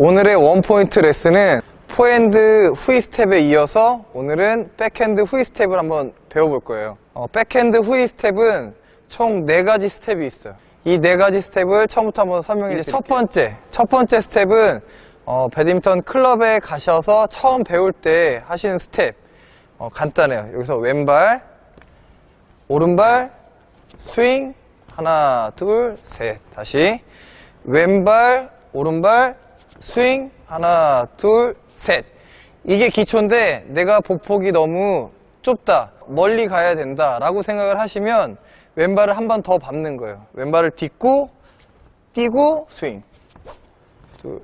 오늘의 원포인트 레슨은 포핸드 후이 스텝에 이어서 오늘은 백핸드 후이 스텝을 한번 배워볼 거예요. 어, 백핸드 후이 스텝은 총 네가지 스텝이 있어요. 이네 가지 스텝을 처음부터 한번 설명해 드릴게요. 첫 번째, 첫 번째 스텝은 어, 배드민턴 클럽에 가셔서 처음 배울 때 하시는 스텝. 어, 간단해요. 여기서 왼발, 오른발, 스윙, 하나, 둘, 셋. 다시. 왼발, 오른발, 스윙, 하나, 둘, 셋. 이게 기초인데 내가 보폭이 너무 좁다. 멀리 가야 된다. 라고 생각을 하시면 왼발을 한 번 더 밟는 거예요. 왼발을 딛고, 뛰고, 스윙. 둘,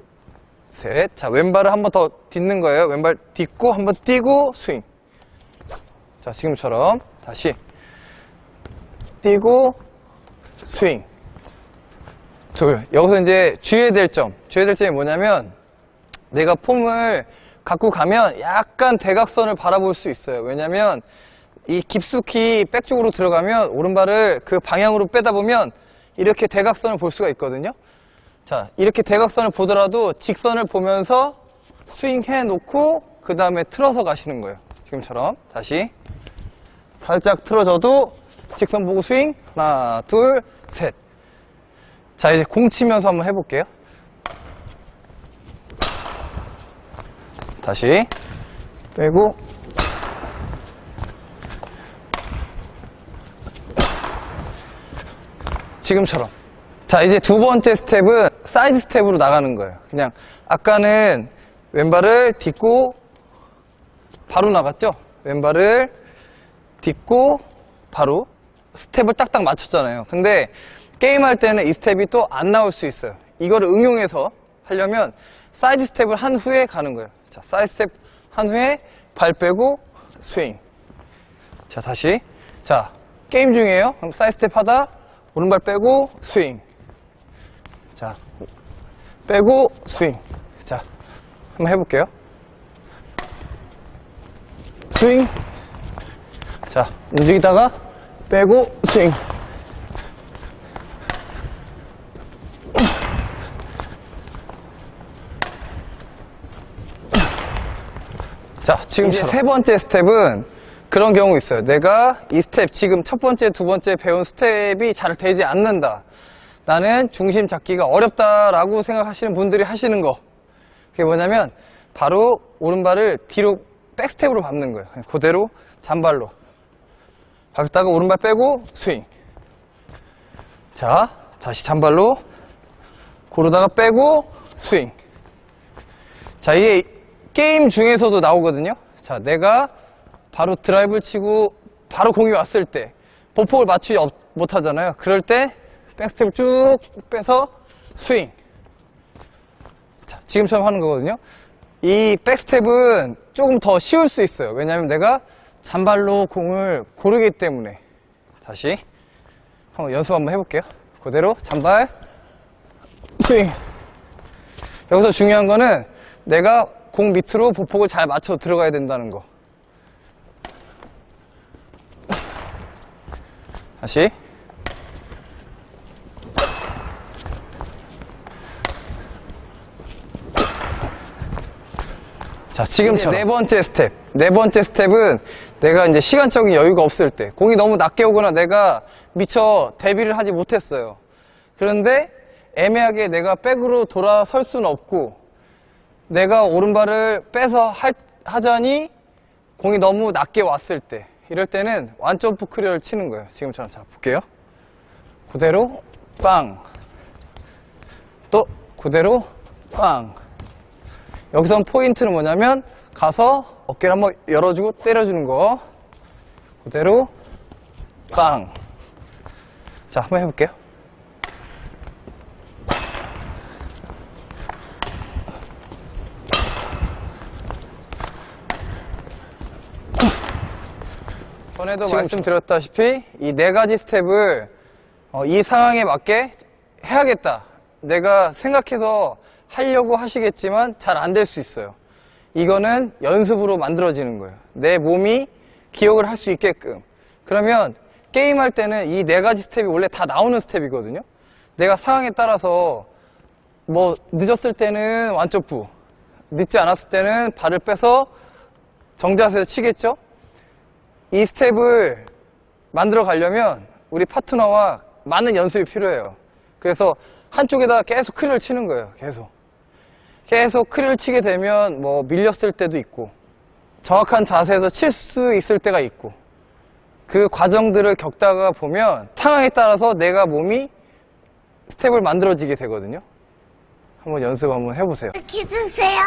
셋. 자, 왼발을 한 번 더 딛는 거예요. 왼발 딛고, 한 번 뛰고, 스윙. 자, 지금처럼. 다시. 뛰고, 스윙. 둘. 여기서 이제 주의해야 될 점. 주의해야 될 점이 뭐냐면, 내가 폼을 갖고 가면 약간 대각선을 바라볼 수 있어요. 왜냐면, 이 깊숙이 백 쪽으로 들어가면, 오른발을 그 방향으로 빼다 보면, 이렇게 대각선을 볼 수가 있거든요. 자, 이렇게 대각선을 보더라도 직선을 보면서 스윙해 놓고, 그 다음에 틀어서 가시는 거예요. 지금처럼. 다시. 살짝 틀어져도 직선 보고 스윙 하나 둘 셋. 자 이제 공 치면서 한번 해볼게요. 다시 빼고 지금처럼. 자 이제 두 번째 스텝은 사이드 스텝으로 나가는 거예요. 그냥 아까는 왼발을 딛고 바로 나갔죠? 왼발을 딛고 바로 스텝을 딱딱 맞췄잖아요. 근데 게임할 때는 이 스텝이 또 안 나올 수 있어요. 이거를 응용해서 하려면 사이드 스텝을 한 후에 가는 거예요. 자, 사이드 스텝 한 후에 발 빼고 스윙. 자, 다시. 자, 게임 중이에요. 그럼 사이드 스텝 하다 오른발 빼고 스윙. 자, 빼고 스윙. 자, 한번 해볼게요. 스윙. 자, 움직이다가 빼고 스윙. 자, 지금 이제 세 번째 스텝은 그런 경우 있어요. 내가 이 스텝, 지금 첫 번째, 두 번째 배운 스텝이 잘 되지 않는다. 나는 중심 잡기가 어렵다라고 생각하시는 분들이 하시는 거. 그게 뭐냐면, 바로 오른발을 뒤로 백스텝으로 밟는 거예요. 그대로 잔발로. 밟다가 오른발 빼고 스윙. 자, 다시 잔발로. 고르다가 빼고 스윙. 자, 이게 게임 중에서도 나오거든요. 자, 내가 바로 드라이브를 치고 바로 공이 왔을 때 보폭을 맞추지 없- 못하잖아요. 그럴 때 백스텝을 쭉 빼서 스윙. 자, 지금처럼 하는 거거든요. 이 백스텝은 조금 더 쉬울 수 있어요. 왜냐하면 내가 잔발로 공을 고르기 때문에. 다시 한번 연습 한번 해볼게요. 그대로 잔발 스윙. 여기서 중요한 거는 내가 공 밑으로 보폭을 잘 맞춰 들어가야 된다는 거. 다시. 자, 지금처럼. 네 번째 스텝. 네 번째 스텝은 내가 이제 시간적인 여유가 없을 때, 공이 너무 낮게 오거나 내가 미처 대비를 하지 못했어요. 그런데 애매하게 내가 백으로 돌아설 수는 없고, 내가 오른발을 빼서 할- 하자니 공이 너무 낮게 왔을 때, 이럴 때는 완점프 크리어를 치는 거예요. 지금처럼. 자, 볼게요. 그대로, 빵. 또, 그대로, 빵. 여기서 포인트는 뭐냐면 가서 어깨를 한번 열어주고 때려주는 거 그대로 빵. 자, 한번 해볼게요. 전에도 말씀드렸다시피 이 네 가지 스텝을 어, 이 상황에 맞게 해야겠다. 내가 생각해서 하려고 하시겠지만 잘 안 될 수 있어요. 이거는 연습으로 만들어지는 거예요. 내 몸이 기억을 할 수 있게끔. 그러면 게임할 때는 이 네 가지 스텝이 원래 다 나오는 스텝이거든요. 내가 상황에 따라서 뭐 늦었을 때는 완점프, 늦지 않았을 때는 발을 빼서 정자세에서 치겠죠? 이 스텝을 만들어 가려면 우리 파트너와 많은 연습이 필요해요. 그래서 한쪽에다 계속 크리를 치는 거예요. 계속. 계속 크리를 치게 되면 뭐 밀렸을 때도 있고 정확한 자세에서 칠 수 있을 때가 있고 그 과정들을 겪다가 보면 상황에 따라서 내가 몸이 스텝을 만들어지게 되거든요. 한번 연습 한번 해보세요. 기주세요.